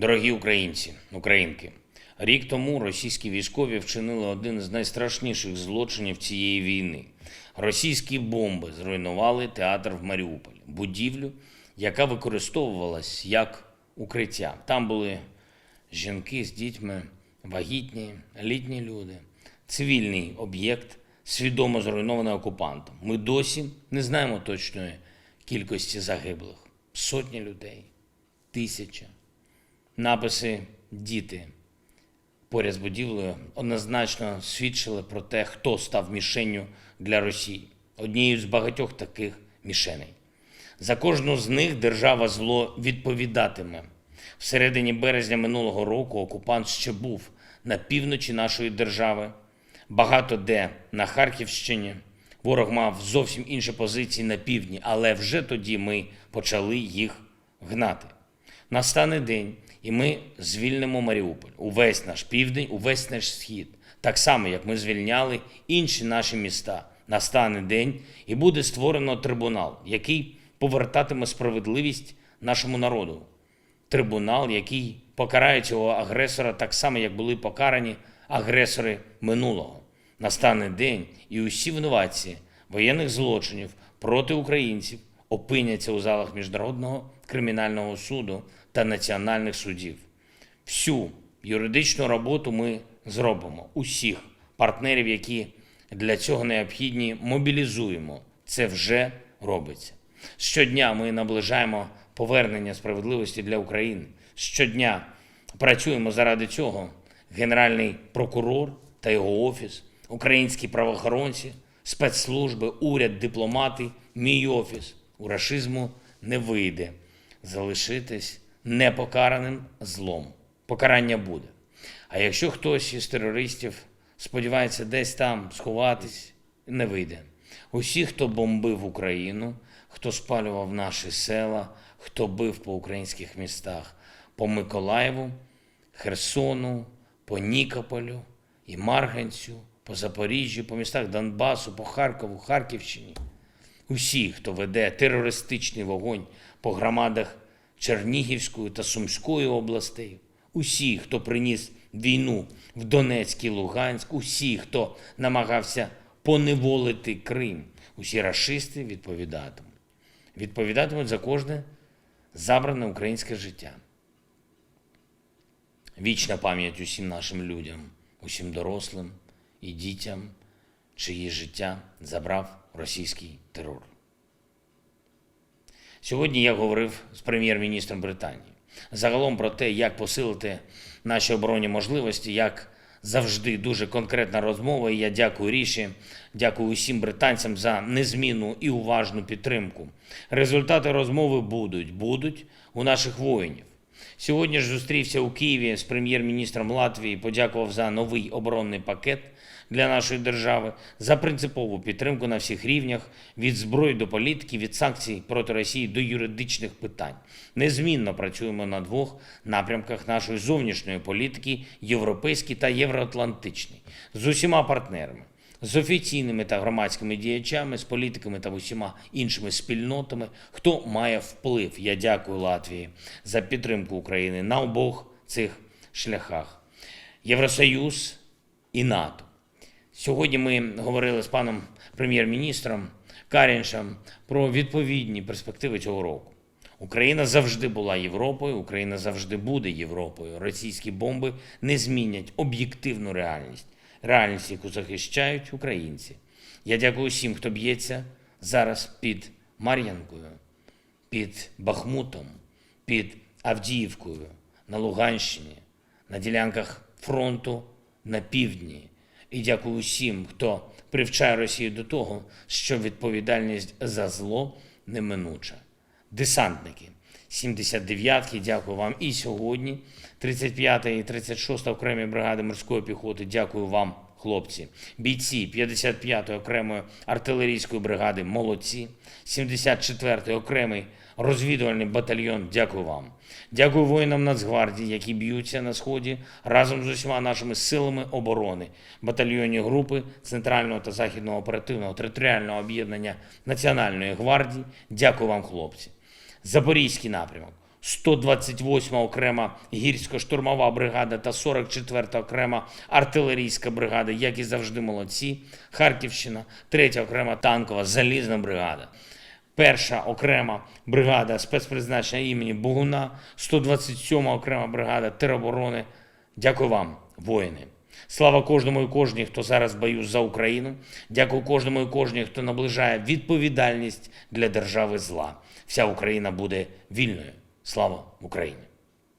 Дорогі українці, українки, рік тому російські військові вчинили один з найстрашніших злочинів цієї війни. Російські бомби зруйнували театр в Маріуполі, будівлю, яка використовувалась як укриття. Там були жінки з дітьми, вагітні, літні люди, цивільний об'єкт, свідомо зруйнований окупантом. Ми досі не знаємо точної кількості загиблих. Сотні людей, тисяча. Написи діти поряд з будівлею однозначно свідчили про те, хто став мішенню для Росії, однією з багатьох таких мішеней. За кожну з них держава зло відповідатиме. В середині березня минулого року окупант ще був на півночі нашої держави, багато де на Харківщині. Ворог мав зовсім інші позиції на півдні, але вже тоді ми почали їх гнати. Настане день, і ми звільнимо Маріуполь, увесь наш південь, увесь наш схід, так само, як ми звільняли інші наші міста. Настане день, і буде створено трибунал, який повертатиме справедливість нашому народу. Трибунал, який покарає цього агресора так само, як були покарані агресори минулого. Настане день, і усі винуватці воєнних злочинів проти українців опиняться у залах Міжнародного кримінального суду та національних судів. Всю юридичну роботу ми зробимо. Усіх партнерів, які для цього необхідні, мобілізуємо. Це вже робиться. Щодня ми наближаємо повернення справедливості для України. Щодня працюємо заради цього. Генеральний прокурор та його офіс, українські правоохоронці, спецслужби, уряд, дипломати, мій офіс. У рашизму не вийде залишитись непокараним злом. Покарання буде. А якщо хтось із терористів сподівається десь там сховатись, не вийде. Усі, хто бомбив Україну, хто спалював наші села, хто бив по українських містах, по Миколаєву, Херсону, по Нікополю і Марганцю, по Запоріжжю, по містах Донбасу, по Харкову, Харківщині. Усі, хто веде терористичний вогонь по громадах Чернігівської та Сумської областей, усі, хто приніс війну в Донецьк і Луганськ, усі, хто намагався поневолити Крим, усі рашисти відповідатимуть. Відповідатимуть за кожне забране українське життя. Вічна пам'ять усім нашим людям, усім дорослим і дітям, чиї життя забрав російський терор. Сьогодні я говорив з прем'єр-міністром Британії загалом про те, як посилити наші оборонні можливості, як завжди дуже конкретна розмова. І я дякую Ріші, дякую усім британцям за незмінну і уважну підтримку. Результати розмови будуть, будуть у наших воїнів. Сьогодні ж зустрівся у Києві з прем'єр-міністром Латвії, подякував за новий оборонний пакет для нашої держави, за принципову підтримку на всіх рівнях від зброї до політики, від санкцій проти Росії до юридичних питань. Незмінно працюємо на двох напрямках нашої зовнішньої політики європейській та євроатлантичній з усіма партнерами з офіційними та громадськими діячами, з політиками та усіма іншими спільнотами, хто має вплив. Я дякую Латвії за підтримку України на обох цих шляхах. Євросоюз і НАТО. Сьогодні ми говорили з паном прем'єр-міністром Каріншем про відповідні перспективи цього року. Україна завжди була Європою, Україна завжди буде Європою. Російські бомби не змінять об'єктивну реальність реальність, яку захищають українці. Я дякую всім, хто б'ється зараз під Мар'янкою, під Бахмутом, під Авдіївкою на Луганщині, на ділянках фронту на півдні. І дякую всім, хто привчає Росію до того, що відповідальність за зло неминуча. Десантники 79-ки, дякую вам і сьогодні. 35 і 36 окремі бригади морської піхоти. Дякую вам, хлопці. Бійці 55-ї окремої артилерійської бригади. Молодці. 74-й окремий розвідувальний батальйон. Дякую вам. Дякую воїнам Нацгвардії, які б'ються на сході разом з усіма нашими силами оборони, батальйонні групи Центрального та Західного оперативного територіального об'єднання Національної гвардії. Дякую вам, хлопці. Запорізький напрямок. 128 окрема гірсько-штурмова бригада та 44 окрема артилерійська бригада, як і завжди молодці. Харківщина, 3 окрема танкова залізна бригада. Перша окрема бригада спецпризначення імені Бугуна, 127 окрема бригада тероборони. Дякую вам, воїни. Слава кожному і кожній, хто зараз бою за Україну. Дякую кожному і кожній, хто наближає відповідальність для держави зла. Вся Україна буде вільною. Слава Україні!